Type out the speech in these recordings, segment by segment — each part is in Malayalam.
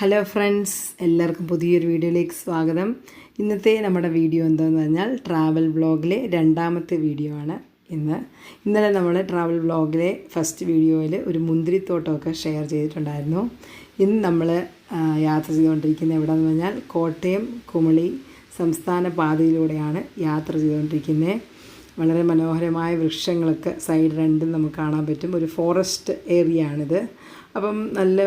ഹലോ ഫ്രണ്ട്സ് എല്ലാവർക്കും പുതിയൊരു വീഡിയോയിലേക്ക് സ്വാഗതം. ഇന്നത്തെ നമ്മുടെ വീഡിയോ എന്താണെന്ന് പറഞ്ഞാൽ ട്രാവൽ വ്ലോഗിലെ രണ്ടാമത്തെ വീഡിയോ ആണ് ഇന്ന്. ഇന്നലെ നമ്മൾ ട്രാവൽ വ്ളോഗിലെ ഫസ്റ്റ് വീഡിയോയിൽ ഒരു മുന്തിരിത്തോട്ടമൊക്കെ ഷെയർ ചെയ്തിട്ടുണ്ടായിരുന്നു. ഇന്ന് നമ്മൾ യാത്ര ചെയ്തുകൊണ്ടിരിക്കുന്നത് എവിടെയെന്ന് പറഞ്ഞാൽ കോട്ടയം കുമളി സംസ്ഥാന പാതയിലൂടെയാണ് യാത്ര ചെയ്തുകൊണ്ടിരിക്കുന്നത്. വളരെ മനോഹരമായ വൃക്ഷങ്ങളൊക്കെ സൈഡ് രണ്ടും നമുക്ക് കാണാൻ പറ്റും. ഒരു ഫോറസ്റ്റ് ഏരിയ ആണിത്. അപ്പം നല്ല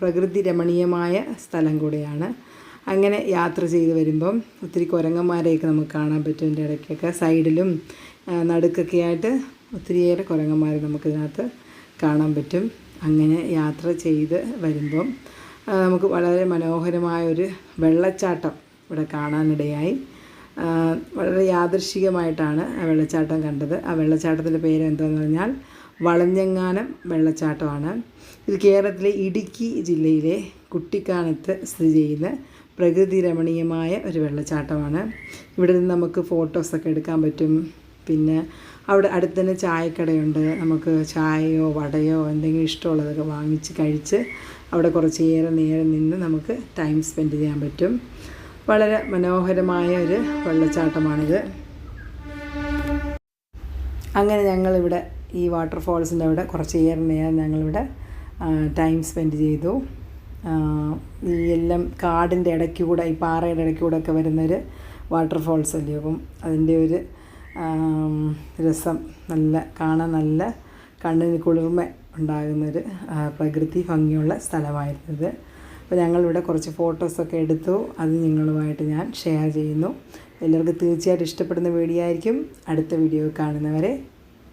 പ്രകൃതി രമണീയമായ സ്ഥലം കൂടെയാണ്. അങ്ങനെ യാത്ര ചെയ്ത് വരുമ്പം ഒത്തിരി കുരങ്ങന്മാരെയൊക്കെ നമുക്ക് കാണാൻ പറ്റും എന്റെ ഇടയ്ക്കൊക്കെ. സൈഡിലും നടുക്കൊക്കെ ആയിട്ട് ഒത്തിരിയേറെ കുരങ്ങന്മാരെ നമുക്കിതിനകത്ത് കാണാൻ പറ്റും. അങ്ങനെ യാത്ര ചെയ്ത് വരുമ്പം നമുക്ക് വളരെ മനോഹരമായൊരു വെള്ളച്ചാട്ടം ഇവിടെ കാണാനിടയായി. വളരെ യാദൃശികമായിട്ടാണ് ആ വെള്ളച്ചാട്ടം കണ്ടത്. ആ വെള്ളച്ചാട്ടത്തിന്റെ പേര് എന്താണെന്ന് പറഞ്ഞാൽ വളഞ്ഞങ്ങാനം വെള്ളച്ചാട്ടമാണ്. ഇത് കേരളത്തിലെ ഇടുക്കി ജില്ലയിലെ കുട്ടിക്കാനത്ത് സ്ഥിതി ചെയ്യുന്ന പ്രകൃതി രമണീയമായ ഒരു വെള്ളച്ചാട്ടമാണ്. ഇവിടെ നിന്ന് നമുക്ക് ഫോട്ടോസൊക്കെ എടുക്കാൻ പറ്റും. പിന്നെ അവിടെ അടുത്ത് തന്നെ ചായക്കടയുണ്ട്. നമുക്ക് ചായയോ വടയോ എന്തെങ്കിലും ഇഷ്ടമുള്ളതൊക്കെ വാങ്ങിച്ച് കഴിച്ച് അവിടെ കുറച്ചേറെ നേരം നിന്ന് നമുക്ക് ടൈം സ്പെൻഡ് ചെയ്യാൻ പറ്റും. വളരെ മനോഹരമായ ഒരു വെള്ളച്ചാട്ടമാണിത്. അങ്ങനെ ഞങ്ങളിവിടെ ഈ വാട്ടർഫോൾസിന്റെ അവിടെ കുറച്ച് ഏറെ നേരം ഞങ്ങളിവിടെ ടൈം സ്പെൻഡ് ചെയ്തു. ഈ എല്ലാം കാടിന്റെ ഇടയ്ക്ക് കൂടെ ഈ പാറയുടെ ഇടയ്ക്ക് കൂടെ ഒക്കെ വരുന്നൊരു വാട്ടർഫോൾസ് അല്ലേ? അപ്പം അതിന്റെ ഒരു രസം നല്ല കാണാൻ നല്ല കണ്ണിന് കുളിർമ ഉണ്ടാകുന്നൊരു പ്രകൃതി ഭംഗിയുള്ള സ്ഥലമായിരുന്നത്. അപ്പോൾ ഞങ്ങളിവിടെ കുറച്ച് ഫോട്ടോസൊക്കെ എടുത്തു. അത് നിങ്ങളുമായിട്ട് ഞാൻ ഷെയർ ചെയ്യുന്നു. എല്ലാവർക്കും തീർച്ചയായിട്ടും ഇഷ്ടപ്പെടുന്ന വീഡിയോ ആയിരിക്കും. അടുത്ത വീഡിയോ കാണുന്നവരെ